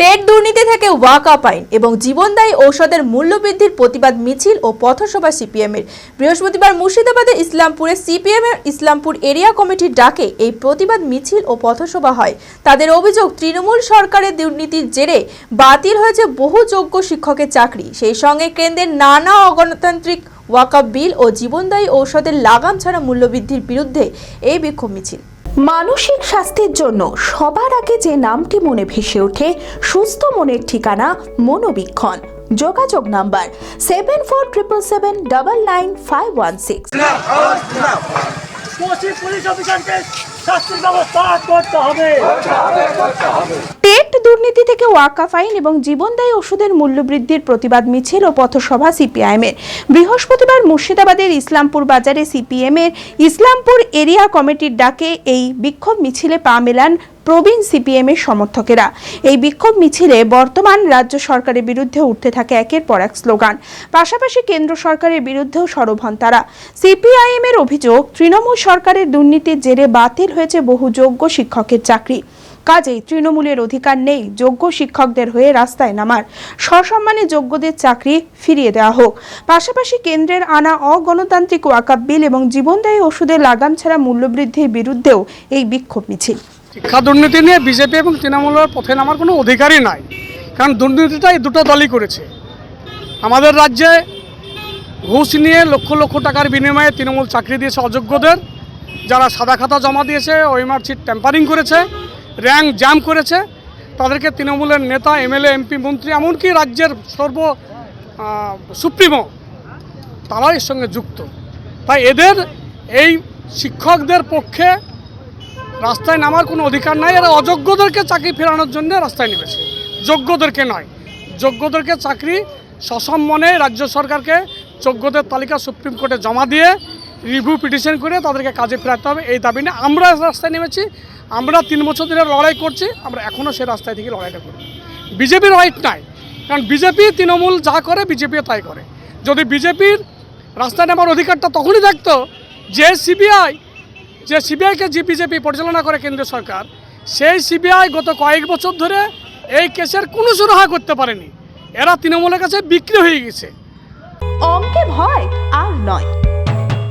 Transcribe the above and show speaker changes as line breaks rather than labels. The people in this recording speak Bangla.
টেট দুর্নীতি থেকে ওয়াকআপ আইন এবং জীবনদায়ী ঔষধের মূল্যবৃদ্ধির প্রতিবাদ মিছিল ও পথসভা সিপিএম এর বৃহস্পতিবার মুর্শিদাবাদের ইসলামপুরে সিপিএম এর ইসলামপুর এরিয়া কমিটির ডাকে এই প্রতিবাদ মিছিল ও পথসভা হয়। তাদের অভিযোগ, তৃণমূল সরকারের দুর্নীতির জেরে বাতিল হয়েছে বহু যোগ্য শিক্ষকের চাকরি। সেই সঙ্গে কেন্দ্রের নানা অগণতান্ত্রিক ওয়াকআপ বিল ও জীবনদায়ী ঔষধের লাগাম ছাড়া মূল্যবৃদ্ধির বিরুদ্ধে এই বিক্ষোভ মিছিল।
মানসিক স্বাস্থ্যের জন্য সবার আগে যে নামটি মনে ভেসে ওঠে, সুস্থ মনের ঠিকানা মনোবীক্ষণ। যোগাযোগ number seven four triple seven double nine five one six
police অফিসারকে শাস্তির ব্যবস্থা করতে হবে।
টেট দুর্নীতি থেকে ওয়াকাফ আইন এবং জীবনদায়ী ওষুধের মূল্যবৃদ্ধির প্রতিবাদ মিছিল ও পথসভা সিপিআইএম এর বৃহস্পতিবার মুর্শিদাবাদের ইসলামপুর বাজারে সিপিএম এর ইসলামপুর এরিয়া কমিটির ডাকে এই বিক্ষোভ মিছিলে পা মেলান প্রবীণ সিপিএম এর সমর্থকেরা। এই বিক্ষোভ মিছিলে বর্তমান রাজ্য সরকারের বিরুদ্ধে উঠতে থাকে একের পর এক স্লোগান। পাশাপাশি কেন্দ্র সরকারের বিরুদ্ধেও সরব হন তারা। সিপিআইএম এর অভিযোগ, তৃণমূল সরকারের দুর্নীতির জেরে বাতিল হয়েছে বহু যোগ্য শিক্ষকের চাকরি। কাজেই তৃণমূলের অধিকার নেই, যোগ্য শিক্ষকদের হয়ে রাস্তায় নামার। সসম্মানে যোগ্যদের চাকরি ফিরিয়ে দেওয়া হোক। পাশাপাশি কেন্দ্রের আনা অগণতান্ত্রিক ওয়াকাপ বিল এবং জীবনদায়ী ওষুধের লাগাম ছাড়া মূল্যবৃদ্ধির বিরুদ্ধেও এই বিক্ষোভ মিছিল।
শিক্ষা দুর্নীতি নিয়ে বিজেপি এবং তৃণমূলের পথে নামার কোনো অধিকারই নাই, কারণ দুর্নীতিটা এই দুটো দলই করেছে। আমাদের রাজ্যে ঘুষ নিয়ে লক্ষ লক্ষ টাকার বিনিময়ে তৃণমূল চাকরি দিয়েছে অযোগ্যদের, যারা সাদা খাতা জমা দিয়েছে, ওই মার্কশিট ট্যাম্পারিং করেছে। র্যাঙ্ক জ্যাম করেছে। তাদেরকে তৃণমূলের নেতা, এমএলএ, এমপি, মন্ত্রী, এমনকি রাজ্যের সর্ব সুপ্রিমো তারা এর সঙ্গে যুক্ত। তাই এদের, এই শিক্ষকদের পক্ষে রাস্তায় নামার কোনো অধিকার নাই। এরা অযোগ্যদেরকে চাকরি ফেরানোর জন্য রাস্তায় নেমেছে। যোগ্যদেরকে নয়। যোগ্যদেরকে চাকরি সসম্মানে রাজ্য সরকারকে যোগ্যদের তালিকা সুপ্রিম কোর্টে জমা দিয়ে রিভিউ পিটিশন করে তাদেরকে কাজে ফেরাতে হবে। এই দাবি নিয়ে আমরা রাস্তায় নেমেছি। আমরা তিন বছর ধরে লড়াই করছি, আমরা এখনও সে রাস্তায় থেকে লড়াইটা করি। বিজেপির রাইট নাই, কারণ বিজেপি তৃণমূল যা করে, বিজেপিও তাই করে। যদি বিজেপির রাস্তায় নামার অধিকারটা তখনই থাকতো যে সিবিআই, যে সিবিআইকে যে বিজেপি পরিচালনা করে কেন্দ্রীয় সরকার, সেই সিবিআই গত কয়েক বছর ধরে এই কেসের কোনো সুরাহা করতে পারেনি। এরা তৃণমূলের কাছে বিক্রি হয়ে গেছে।
অঙ্কে ভয় আর নয়।